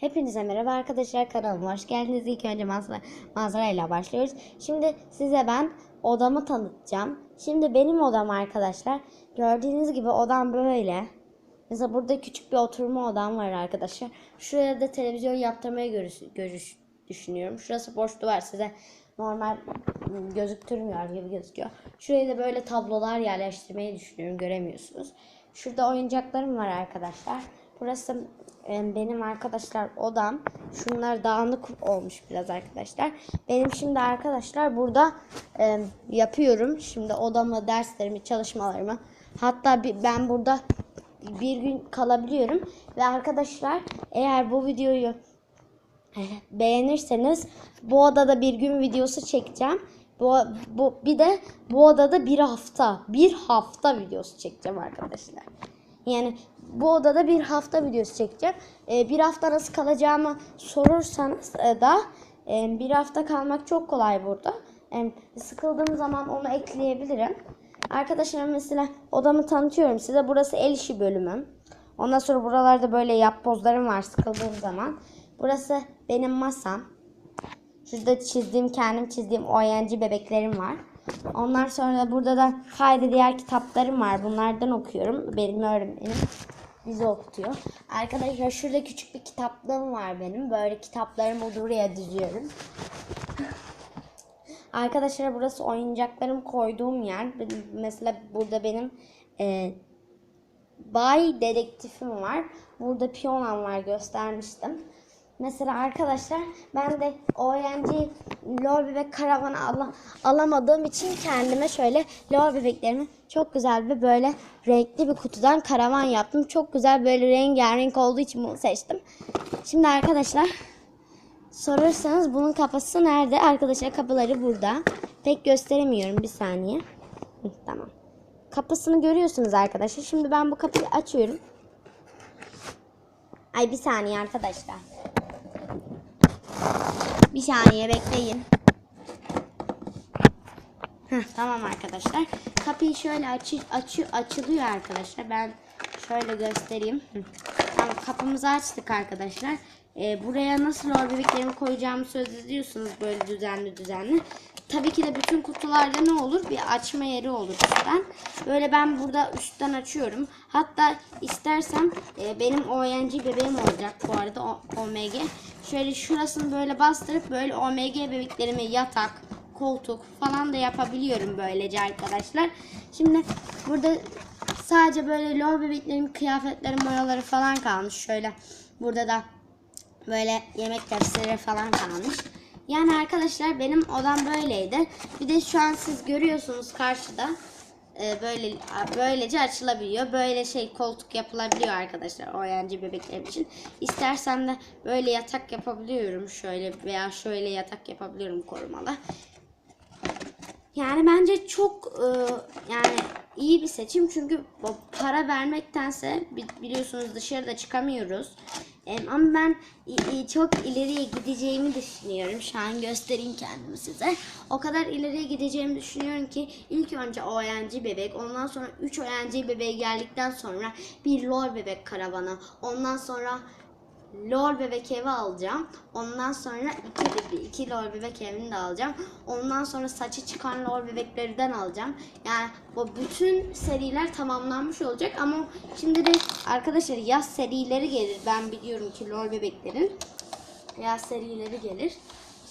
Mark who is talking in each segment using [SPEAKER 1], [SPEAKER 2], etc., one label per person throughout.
[SPEAKER 1] Hepinize merhaba arkadaşlar kanalıma hoş geldiniz. İlk önce manzara, manzarayla başlıyoruz. Şimdi size ben odamı tanıtacağım. Şimdi benim odam arkadaşlar. Gördüğünüz gibi odam böyle. Mesela burada küçük bir oturma odam var arkadaşlar. Şuraya da televizyon yaptırmayı görüş, görüş düşünüyorum. Şurası boş duvar size normal ım, gözüktürmüyor gibi gözüküyor. Şuraya da böyle tablolar yerleştirmeyi düşünüyorum. Göremiyorsunuz. Şurada oyuncaklarım var arkadaşlar. Burası benim arkadaşlar odam. Şunlar dağınık olmuş biraz arkadaşlar. Benim şimdi arkadaşlar burada e, yapıyorum. Şimdi odamı, derslerimi, çalışmalarımı. Hatta bir, ben burada bir gün kalabiliyorum. Ve arkadaşlar eğer bu videoyu beğenirseniz bu odada bir gün videosu çekeceğim. Bu, bu bir de bu odada bir hafta bir hafta videosu çekeceğim arkadaşlar. Yani bu odada bir hafta videosu çekeceğim. Ee, bir hafta nasıl kalacağımı sorursanız e, da e, bir hafta kalmak çok kolay burada. E, sıkıldığım zaman onu ekleyebilirim. Arkadaşlar mesela odamı tanıtıyorum size. Burası el işi bölümüm. Ondan sonra buralarda böyle yapbozlarım var sıkıldığım zaman. Burası benim masam. Şurada çizdiğim, kendim çizdiğim OYNC bebeklerim var. Ondan sonra burada da kaydı diğer kitaplarım var. Bunlardan okuyorum. Benim öğretmenim bizi okutuyor. Arkadaşlar şurada küçük bir kitaplığım var benim. Böyle kitaplarımı buraya diziyorum. Arkadaşlar burası oyuncaklarım koyduğum yer. Mesela burada benim e, Bay dedektifim var. Burada piyonan var göstermiştim. Mesela arkadaşlar ben de OYNC lol bebek karavanı ala- alamadığım için kendime şöyle lol bebeklerimi çok güzel bir böyle renkli bir kutudan karavan yaptım. Çok güzel böyle rengarenk olduğu için bunu seçtim. Şimdi arkadaşlar sorarsanız bunun kafası nerede? Arkadaşlar kapıları burada. Pek gösteremiyorum bir saniye. Tamam. Kapısını görüyorsunuz arkadaşlar. Şimdi ben bu kapıyı açıyorum. Ay bir saniye arkadaşlar. Bir saniye bekleyin. Heh, tamam arkadaşlar. Kapıyı şöyle açı, açı, açılıyor arkadaşlar. Ben şöyle göstereyim. Tamam kapımızı açtık arkadaşlar. Ee, buraya nasıl lor bebeklerimi koyacağımı söz ediyorsunuz böyle düzenli düzenli. Tabii ki de bütün kutularda ne olur? Bir açma yeri olur üstten. Böyle ben burada üstten açıyorum. Hatta istersem e, benim OYNC bebeğim olacak bu arada o, OMG. Şöyle şurasını böyle bastırıp böyle OMG bebeklerime yatak, koltuk falan da yapabiliyorum böylece arkadaşlar. Şimdi burada sadece böyle lor bebeklerimin kıyafetlerim, boyaları falan kalmış. Şöyle burada da böyle yemek tepsileri falan kalmış. Yani arkadaşlar benim odam böyleydi. Bir de şu an siz görüyorsunuz karşıda e, böyle böylece açılabiliyor. Böyle şey koltuk yapılabiliyor arkadaşlar OYNC bebeklerim için. İstersem de böyle yatak yapabiliyorum şöyle veya şöyle yatak yapabiliyorum korumalı. Yani bence çok e, yani iyi bir seçim çünkü para vermektense bi- biliyorsunuz dışarıda çıkamıyoruz. Ama ben çok ileriye gideceğimi düşünüyorum. Şu an göstereyim kendimi size. O kadar ileriye gideceğimi düşünüyorum ki ilk önce OYNC bebek, ondan sonra 3 OYNC bebeği geldikten sonra bir lol bebek karavanı, ondan sonra lol bebek evi alacağım. Ondan sonra iki, iki lol bebek evini de alacağım. Ondan sonra saçı çıkan lol bebeklerden alacağım. Yani bu bütün seriler tamamlanmış olacak ama şimdi de arkadaşlar yaz serileri gelir. Ben biliyorum ki lol bebeklerin yaz serileri gelir.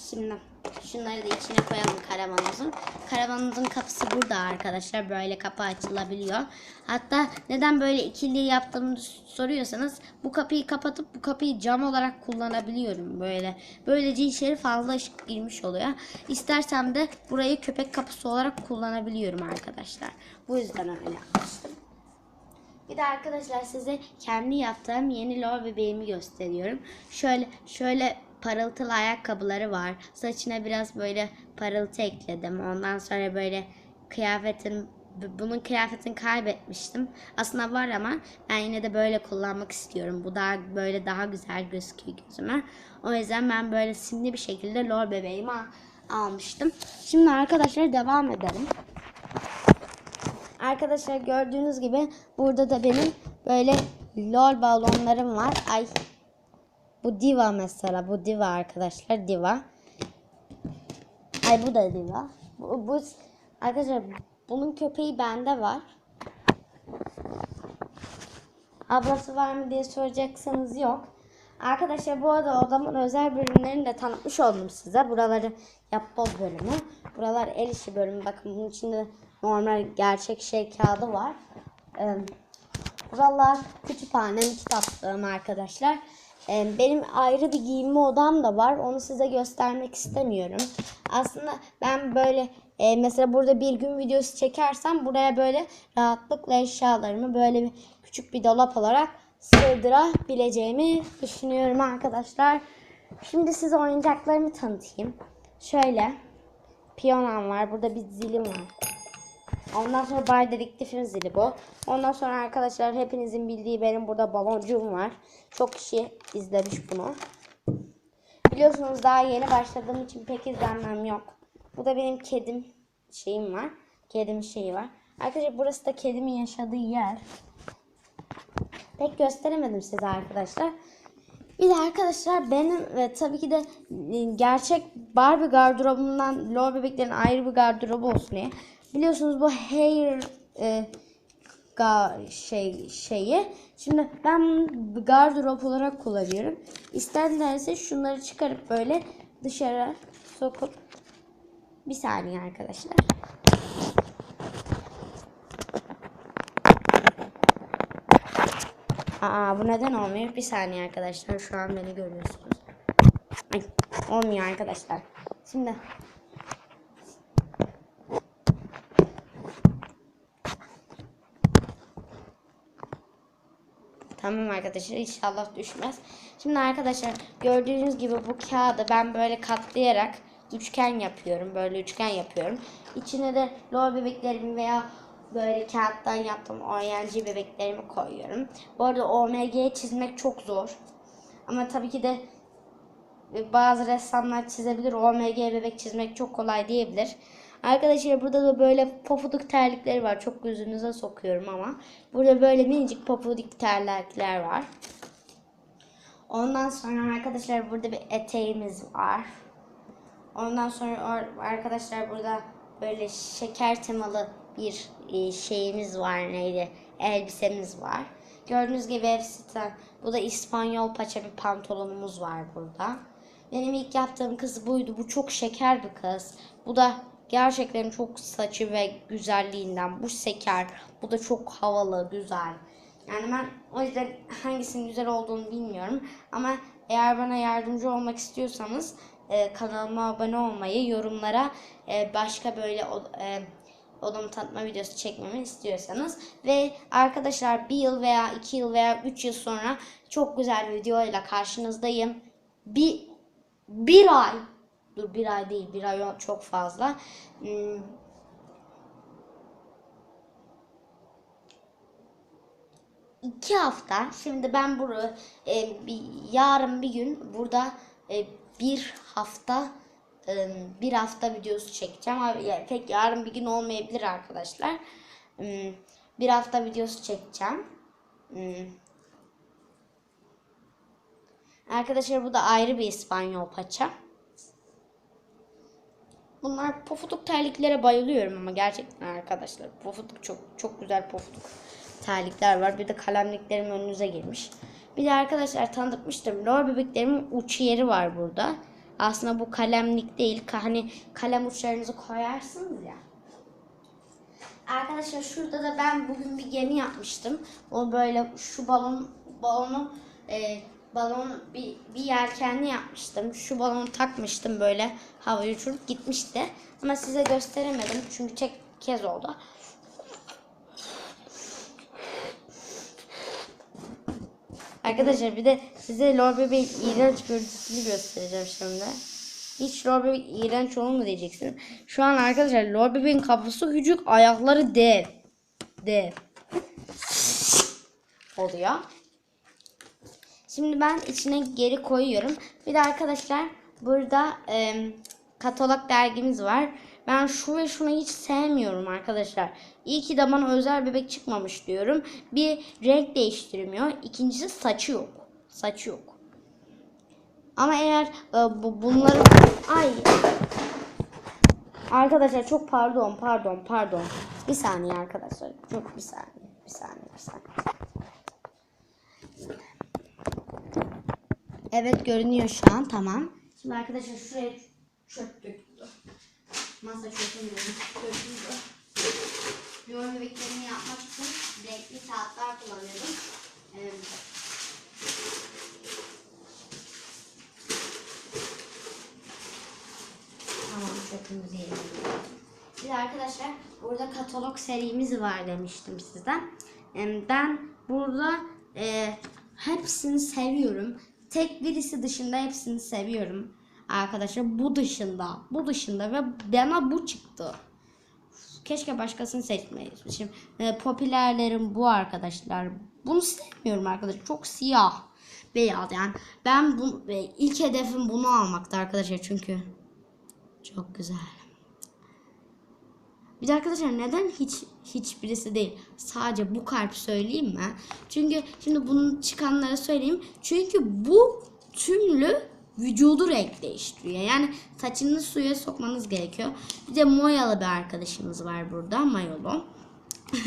[SPEAKER 1] Şimdi şunları da içine koyalım karavanımızın. Karavanımızın kapısı burada arkadaşlar. Böyle kapı açılabiliyor. Hatta neden böyle ikili yaptığımı soruyorsanız bu kapıyı kapatıp bu kapıyı cam olarak kullanabiliyorum böyle. Böylece içeri fazla ışık girmiş oluyor. İstersem de burayı köpek kapısı olarak kullanabiliyorum arkadaşlar. Bu yüzden öyle yapmıştım. Bir de arkadaşlar size kendi yaptığım yeni lor bebeğimi gösteriyorum. Şöyle şöyle parıltılı ayakkabıları var. Saçına biraz böyle parıltı ekledim. Ondan sonra böyle kıyafetin bu- bunun kıyafetini kaybetmiştim. Aslında var ama ben yine de böyle kullanmak istiyorum. Bu daha böyle daha güzel gözüküyor gözüme. O yüzden ben böyle simli bir şekilde lor bebeğimi al- almıştım. Şimdi arkadaşlar devam edelim. Arkadaşlar gördüğünüz gibi burada da benim böyle lol balonlarım var. Ay Bu diva mesela. Bu diva arkadaşlar. Diva. Ay bu da diva. Bu, bu arkadaşlar bunun köpeği bende var. Ablası var mı diye soracaksanız yok. Arkadaşlar bu arada odamın özel bölümlerini de tanıtmış oldum size. Buraları yapboz bölümü. Buralar el işi bölümü. Bakın bunun içinde normal gerçek şey kağıdı var. Ee, buralar kütüphanem, kitaplığım arkadaşlar. Ee, benim ayrı bir giyinme odam da var. Onu size göstermek istemiyorum. Aslında ben böyle e, mesela burada bir gün videosu çekersem buraya böyle rahatlıkla eşyalarımı böyle bir küçük bir dolap olarak sığdırabileceğimi düşünüyorum arkadaşlar. Şimdi size oyuncaklarımı tanıtayım. Şöyle piyonem var. Burada bir zilim var. Ondan sonra Bay Dedektif'in zili bu. Ondan sonra arkadaşlar hepinizin bildiği benim burada baloncuğum var. Çok kişi izlemiş bunu. Biliyorsunuz daha yeni başladığım için pek izlenmem yok. Bu da benim kedim şeyim var. Kedim şeyi var. Arkadaşlar burası da kedimin yaşadığı yer. Pek gösteremedim size arkadaşlar. Bir de arkadaşlar benim ve tabii ki de e, gerçek Barbie gardırobumdan Lol bebeklerin ayrı bir gardırobu olsun diye. Biliyorsunuz bu hair e, ga, şey şeyi. Şimdi ben gardırop olarak kullanıyorum. İsterlerse şunları çıkarıp böyle dışarı sokup bir saniye arkadaşlar. Aa bu neden olmuyor? Bir saniye arkadaşlar. Şu an beni görüyorsunuz. Ay, olmuyor arkadaşlar. Şimdi Tamam arkadaşlar inşallah düşmez. Şimdi arkadaşlar gördüğünüz gibi bu kağıdı ben böyle katlayarak üçgen yapıyorum. Böyle üçgen yapıyorum. İçine de lol bebeklerimi veya böyle kağıttan yaptığım OYNG bebeklerimi koyuyorum. Bu arada OMG çizmek çok zor. Ama tabii ki de bazı ressamlar çizebilir. OMG bebek çizmek çok kolay diyebilir. Arkadaşlar burada da böyle pofuduk terlikleri var. Çok gözünüze sokuyorum ama. Burada böyle minicik pofuduk terlikler var. Ondan sonra arkadaşlar burada bir eteğimiz var. Ondan sonra arkadaşlar burada böyle şeker temalı bir e, şeyimiz var neydi? Elbisemiz var. Gördüğünüz gibi hepsi ta- bu da İspanyol paça bir pantolonumuz var burada. Benim ilk yaptığım kız buydu. Bu çok şeker bir kız. Bu da gerçekten çok saçı ve güzelliğinden. Bu şeker. Bu da çok havalı, güzel. Yani ben o yüzden hangisinin güzel olduğunu bilmiyorum. Ama eğer bana yardımcı olmak istiyorsanız e, kanalıma abone olmayı, yorumlara e, başka böyle e, odamı tanıtma videosu çekmemi istiyorsanız ve arkadaşlar bir yıl veya iki yıl veya üç yıl sonra çok güzel bir videoyla karşınızdayım. Bir bir ay dur bir ay değil bir ay çok fazla. Hmm, iki hafta. Şimdi ben bunu e, bir, yarın bir gün burada e, bir hafta e, bir hafta videosu çekeceğim. Abi, ya, pek yarın bir gün olmayabilir arkadaşlar. Hmm, bir hafta videosu çekeceğim. Hmm. Arkadaşlar bu da ayrı bir İspanyol paça. Bunlar pofuduk terliklere bayılıyorum ama gerçekten arkadaşlar. Pofuduk çok çok güzel pofuduk terlikler var. Bir de kalemliklerim önünüze girmiş. Bir de arkadaşlar tanıtmıştım. Lor bebeklerimin uç yeri var burada. Aslında bu kalemlik değil. Hani kalem uçlarınızı koyarsınız ya. Arkadaşlar şurada da ben bugün bir gemi yapmıştım. O böyle şu balon balonu e, balon bir, bir yelkenli yapmıştım. Şu balonu takmıştım böyle havaya uçurup gitmişti. Ama size gösteremedim çünkü tek kez oldu. Arkadaşlar bir de size lor bebeğin iğrenç görüntüsünü göstereceğim şimdi. Hiç lor bebek iğrenç olur mu diyeceksin. Şu an arkadaşlar lor bebeğin kafası küçük ayakları dev. Dev. Oluyor. Şimdi ben içine geri koyuyorum. Bir de arkadaşlar burada e, katalog dergimiz var. Ben şu ve şunu hiç sevmiyorum arkadaşlar. İyi ki de bana özel bebek çıkmamış diyorum. Bir renk değiştirmiyor. İkincisi saçı yok. Saçı yok. Ama eğer e, bu, bunları ay Arkadaşlar çok pardon pardon pardon. Bir saniye arkadaşlar. Çok bir saniye. Bir saniye bir saniye. Evet görünüyor şu an tamam. Şimdi arkadaşlar şuraya çöp döküldü. Masa çöpünü döküldü. Yorum bebeklerini yapmak için renkli kağıtlar kullanıyorum. Ee, Tamam çöpümüzü yiyelim. Bir arkadaşlar burada katalog serimiz var demiştim sizden. Ben burada e, hepsini seviyorum. Tek birisi dışında hepsini seviyorum. Arkadaşlar bu dışında, bu dışında ve bana bu çıktı. Keşke başkasını seçmeymişim. E, popülerlerim bu arkadaşlar. Bunu sevmiyorum arkadaşlar. Çok siyah, beyaz yani. Ben bu e, ilk hedefim bunu almaktı arkadaşlar çünkü. Çok güzel. Bir de arkadaşlar neden hiç hiçbirisi değil? Sadece bu kalp söyleyeyim mi? Çünkü şimdi bunu çıkanlara söyleyeyim. Çünkü bu tümlü vücudu renk değiştiriyor. Yani saçını suya sokmanız gerekiyor. Bir de Moyalı bir arkadaşımız var burada. Mayolu.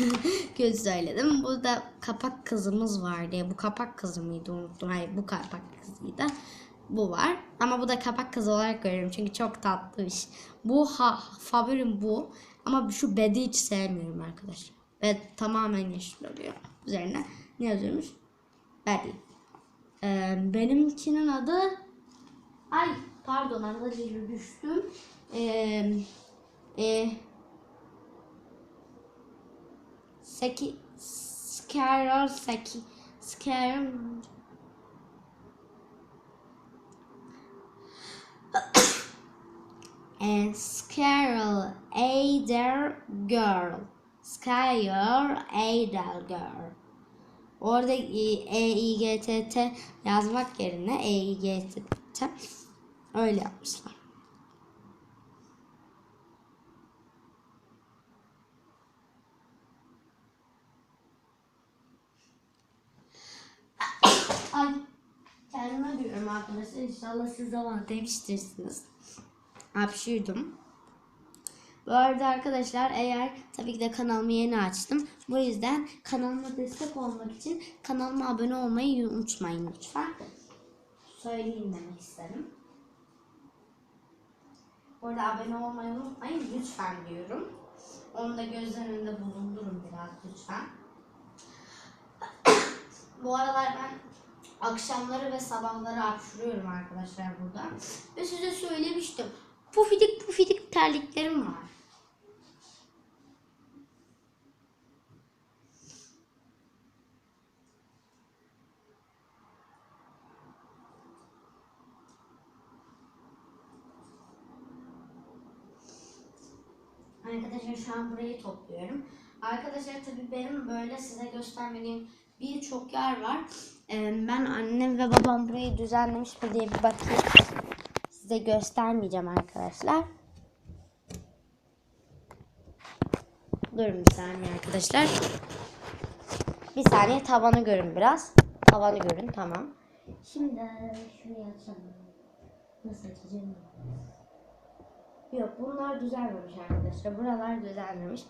[SPEAKER 1] Kötü söyledim. Burada kapak kızımız var diye. Bu kapak kızı mıydı unuttum. Hayır bu kapak kızıydı. Bu var. Ama bu da kapak kızı olarak görüyorum. Çünkü çok tatlı bir şey. Bu ha, favorim bu. Ama şu bedi hiç sevmiyorum arkadaşlar. Bed tamamen yeşil oluyor. Üzerine ne yazıyormuş? Bedi. Ee, benimkinin adı Ay pardon arkadaşlar düştüm. Ee, e, Seki Scarol Seki Scarol and Scarol Ader Girl. Scarol Ader Girl. Orada E, I, G, T, T yazmak yerine E, I, G, T, T öyle yapmışlar. Ay kendime diyorum arkadaşlar. İnşallah siz zaman demiştirsiniz. Hapşırdım. Bu arada arkadaşlar eğer tabii ki de kanalımı yeni açtım. Bu yüzden kanalıma destek olmak için kanalıma abone olmayı unutmayın lütfen. Söyleyeyim demek istedim. Bu arada abone olmayı unutmayın lütfen diyorum. Onu da göz önünde bulundurun biraz lütfen. Bu aralar ben akşamları ve sabahları hapşuruyorum arkadaşlar burada. Ve size söylemiştim. Pufidik pufidik terliklerim var. Arkadaşlar şu an burayı topluyorum. Arkadaşlar tabii benim böyle size göstermediğim birçok yer var. Ee, ben annem ve babam burayı düzenlemiş mi diye bir bakayım. Size göstermeyeceğim arkadaşlar. Durun bir saniye arkadaşlar. Bir saniye tavanı görün biraz. Tavanı görün tamam. Şimdi şuraya açalım. Nasıl açacağım? Yok bunlar düzelmemiş arkadaşlar. Buralar düzelmemiş.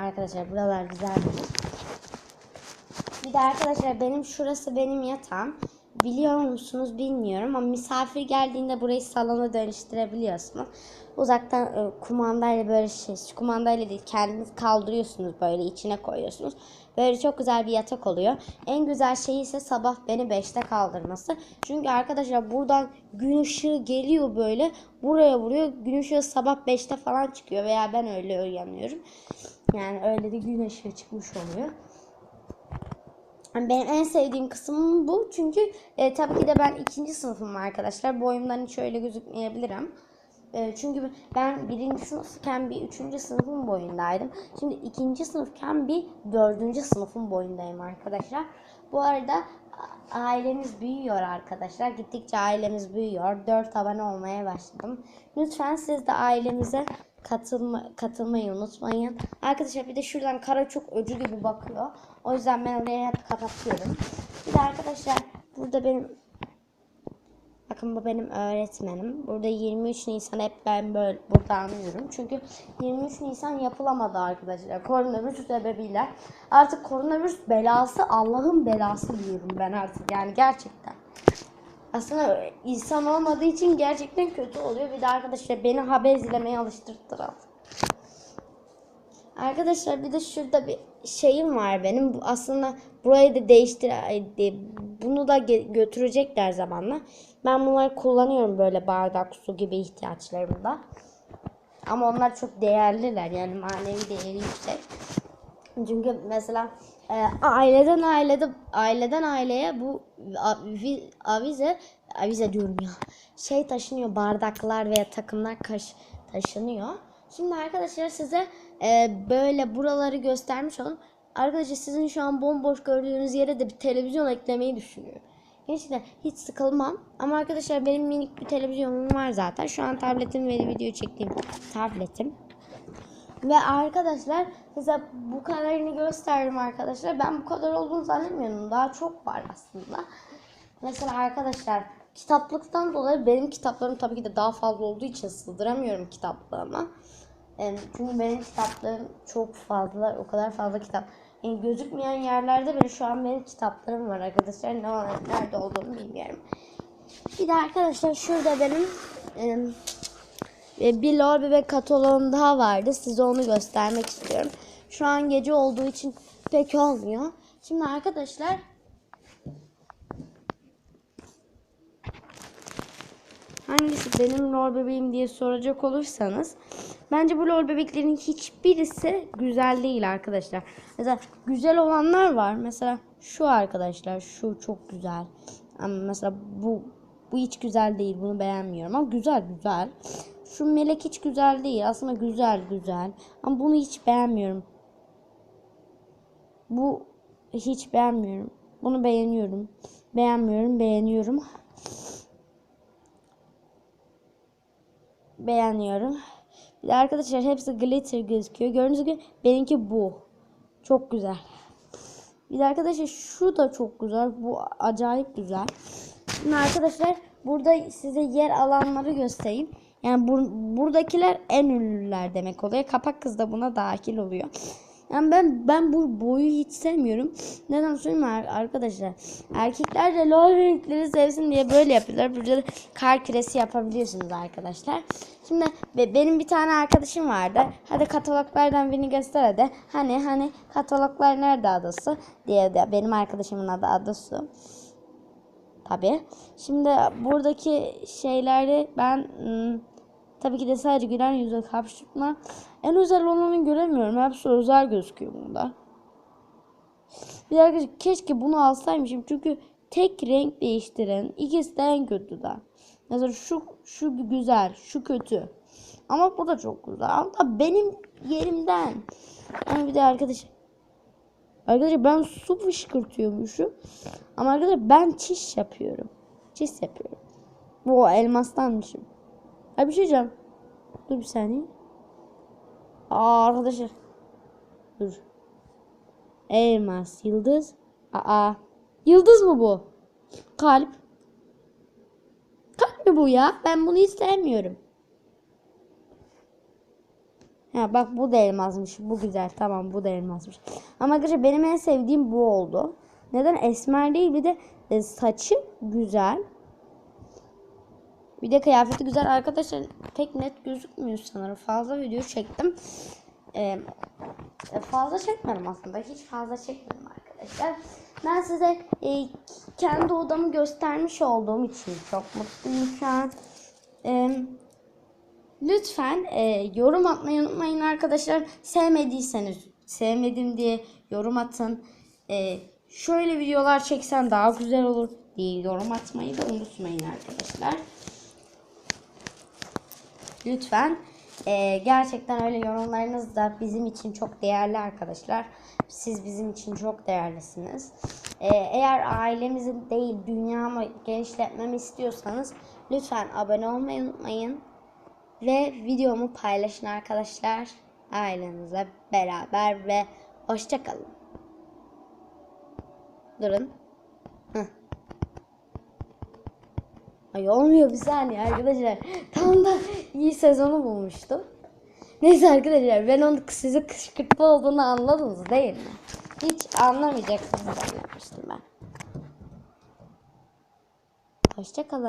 [SPEAKER 1] Arkadaşlar buralar güzelmiş. Bir de arkadaşlar benim şurası benim yatağım. Biliyor musunuz bilmiyorum ama misafir geldiğinde burayı salona dönüştürebiliyorsunuz. Uzaktan e, kumandayla böyle şey, kumandayla değil kendiniz kaldırıyorsunuz böyle içine koyuyorsunuz. Böyle çok güzel bir yatak oluyor. En güzel şey ise sabah beni 5'te kaldırması. Çünkü arkadaşlar buradan gün ışığı geliyor böyle buraya vuruyor. Gün ışığı sabah 5'te falan çıkıyor veya ben öyle uyanıyorum. Yani öyle de gün ışığı çıkmış oluyor. Benim en sevdiğim kısmım bu. Çünkü e, tabii ki de ben ikinci sınıfım arkadaşlar. Boyumdan hiç öyle gözükmeyebilirim. E, çünkü ben birinci sınıfken bir üçüncü sınıfın boyundaydım. Şimdi ikinci sınıfken bir dördüncü sınıfın boyundayım arkadaşlar. Bu arada ailemiz büyüyor arkadaşlar. Gittikçe ailemiz büyüyor. Dört abone olmaya başladım. Lütfen siz de ailemize katılma, katılmayı unutmayın. Arkadaşlar bir de şuradan kara çok öcü gibi bakıyor. O yüzden ben oraya hep kapatıyorum. Bir de arkadaşlar burada benim Bakın bu benim öğretmenim. Burada 23 Nisan hep ben böyle burada anlıyorum. Çünkü 23 Nisan yapılamadı arkadaşlar. Koronavirüs sebebiyle. Artık koronavirüs belası Allah'ın belası diyorum ben artık. Yani gerçekten. Aslında insan olmadığı için gerçekten kötü oluyor. Bir de arkadaşlar beni haber izlemeye alıştırttılar. Arkadaşlar bir de şurada bir şeyim var benim. Aslında burayı da değiştir de- bunu da götürecekler zamanla. Ben bunları kullanıyorum böyle bardak su gibi ihtiyaçlarımda. Ama onlar çok değerliler yani manevi değeri yüksek. Çünkü mesela e, aileden ailede aileden aileye bu avi- avize avize diyorum ya. Şey taşınıyor bardaklar veya takımlar kaş, taşınıyor. Şimdi arkadaşlar size e, böyle buraları göstermiş oldum. Arkadaşlar sizin şu an bomboş gördüğünüz yere de bir televizyon eklemeyi düşünüyorum. Gerçekten hiç sıkılmam. Ama arkadaşlar benim minik bir televizyonum var zaten. Şu an tabletim ve video çektiğim tabletim. Ve arkadaşlar size bu kadarını gösterdim arkadaşlar. Ben bu kadar olduğunu zannetmiyorum. Daha çok var aslında. Mesela arkadaşlar kitaplıktan dolayı benim kitaplarım tabii ki de daha fazla olduğu için sığdıramıyorum kitaplığıma. Çünkü benim kitaplığım çok fazla, o kadar fazla kitap. Yani gözükmeyen yerlerde bile şu an benim kitaplarım var arkadaşlar. Ne nerede olduğunu bilmiyorum. Bir de arkadaşlar şurada benim bir lor bebek kataloğum daha vardı. Size onu göstermek istiyorum. Şu an gece olduğu için pek olmuyor. Şimdi arkadaşlar hangisi benim lor bebeğim diye soracak olursanız bence bu lor bebeklerin hiçbirisi güzel değil arkadaşlar. Mesela güzel olanlar var. Mesela şu arkadaşlar şu çok güzel. Ama mesela bu bu hiç güzel değil. Bunu beğenmiyorum ama güzel güzel. Şu melek hiç güzel değil. Aslında güzel güzel. Ama bunu hiç beğenmiyorum. Bu hiç beğenmiyorum. Bunu beğeniyorum. Beğenmiyorum, beğeniyorum. Beğeniyorum. Bir de arkadaşlar hepsi glitter gözüküyor. Gördüğünüz gibi benimki bu. Çok güzel. Bir de arkadaşlar şu da çok güzel. Bu acayip güzel. Şimdi arkadaşlar burada size yer alanları göstereyim. Yani bur- buradakiler en ünlüler demek oluyor. Kapak kız da buna dahil oluyor. Yani ben ben bu boyu hiç sevmiyorum. Neden söyleyeyim arkadaşlar? Erkekler de lol renkleri sevsin diye böyle yapıyorlar. Burada da kar küresi yapabiliyorsunuz arkadaşlar. Şimdi be- benim bir tane arkadaşım vardı. Hadi kataloglardan birini göster hadi. Hani hani kataloglar nerede adası diye de benim arkadaşımın adı adası. Tabi. Şimdi buradaki şeyleri ben ım, tabii ki de sadece gülen yüzle kapıştırma. En özel olanı göremiyorum. Hepsi özel gözüküyor bunda. Bir arkadaşlar keşke bunu alsaymışım. Çünkü tek renk değiştiren ikisi de en kötü de. Mesela şu şu güzel, şu kötü. Ama bu da çok güzel. Ama benim yerimden. Ama bir de arkadaşlar Arkadaşlar ben su fışkırtıyormuşum. Ama arkadaşlar ben çiş yapıyorum. Çiş yapıyorum. Bu elmastanmışım. Ha bir şey diyeceğim. Dur bir saniye. Aa arkadaşlar. Dur. Elmas, yıldız. Aa. Yıldız mı bu? Kalp. Kalp mi bu ya? Ben bunu hiç sevmiyorum. Ha bak bu da elmasmış. Bu güzel. Tamam bu da elmasmış. Ama arkadaşlar benim en sevdiğim bu oldu. Neden? Esmer değil bir de e, saçı güzel. Bir de kıyafeti güzel. Arkadaşlar pek net gözükmüyor sanırım. Fazla video çektim. Ee, e, fazla çekmedim aslında. Hiç fazla çekmedim arkadaşlar. Ben size e, kendi odamı göstermiş olduğum için çok mutluyum şu an. Ee, Lütfen e, yorum atmayı unutmayın arkadaşlar. Sevmediyseniz sevmedim diye yorum atın. E, şöyle videolar çeksen daha güzel olur diye yorum atmayı da unutmayın arkadaşlar. Lütfen e, gerçekten öyle yorumlarınız da bizim için çok değerli arkadaşlar. Siz bizim için çok değerlisiniz. E, eğer ailemizin değil dünyamı genişletmemi istiyorsanız lütfen abone olmayı unutmayın. Ve videomu paylaşın arkadaşlar. Ailenizle beraber ve hoşçakalın. Durun. Ay olmuyor bir saniye arkadaşlar. Tam da iyi sezonu bulmuştum. Neyse arkadaşlar ben onu sizi kışkırtma olduğunu anladınız değil mi? Hiç anlamayacaksınız zannetmiştim ben. Hoşçakalın.